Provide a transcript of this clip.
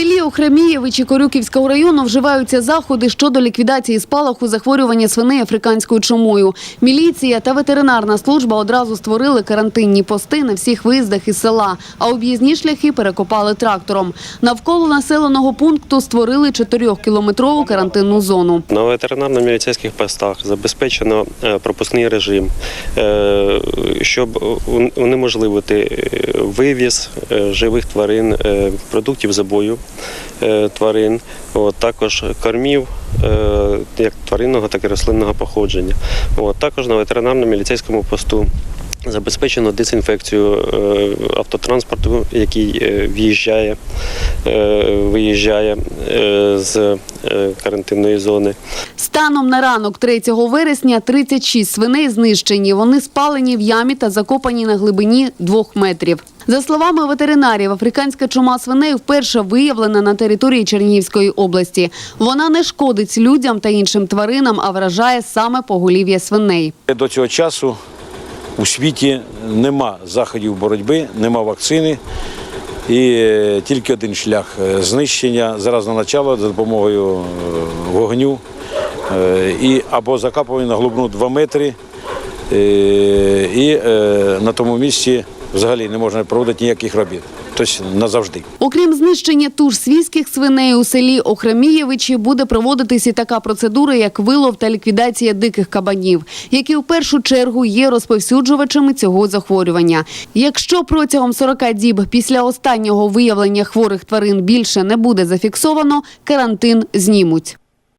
селі Охремієвичі Корюківського району вживаються заходи щодо ліквідації спалаху захворювання свиней африканською чумою. Міліція та ветеринарна служба одразу створили карантинні пости на всіх виїздах із села, а об'їзні шляхи перекопали трактором. Навколо населеного пункту створили 4-кілометрову карантинну зону. На ветеринарно-міліцейських постах забезпечено е, пропускний режим, е, щоб унеможливити е, вивіз живих тварин, продуктів забою тварин, от, також кормів е, як тваринного, так і рослинного походження. От, також на ветеринарно-міліцейському посту забезпечено дезінфекцію е, автотранспорту, який е, в'їжджає, е, виїжджає е, з е, карантинної зони. Станом на ранок 3 вересня 36 свиней знищені. Вони спалені в ямі та закопані на глибині двох метрів. За словами ветеринарів, африканська чума свиней вперше виявлена на території Чернігівської області. Вона не шкодить людям та іншим тваринам, а вражає саме поголів'я свиней. До цього часу у світі нема заходів боротьби, нема вакцини. І е, тільки один шлях е, знищення заразного начала за допомогою е, вогню і або закапування на глибину 2 метри. І на тому місці взагалі не можна проводити ніяких робіт. Тобто назавжди. Окрім знищення туш свійських свиней у селі Охремієвичі буде проводитись і така процедура, як вилов та ліквідація диких кабанів, які в першу чергу є розповсюджувачами цього захворювання. Якщо протягом 40 діб після останнього виявлення хворих тварин більше не буде зафіксовано, карантин знімуть.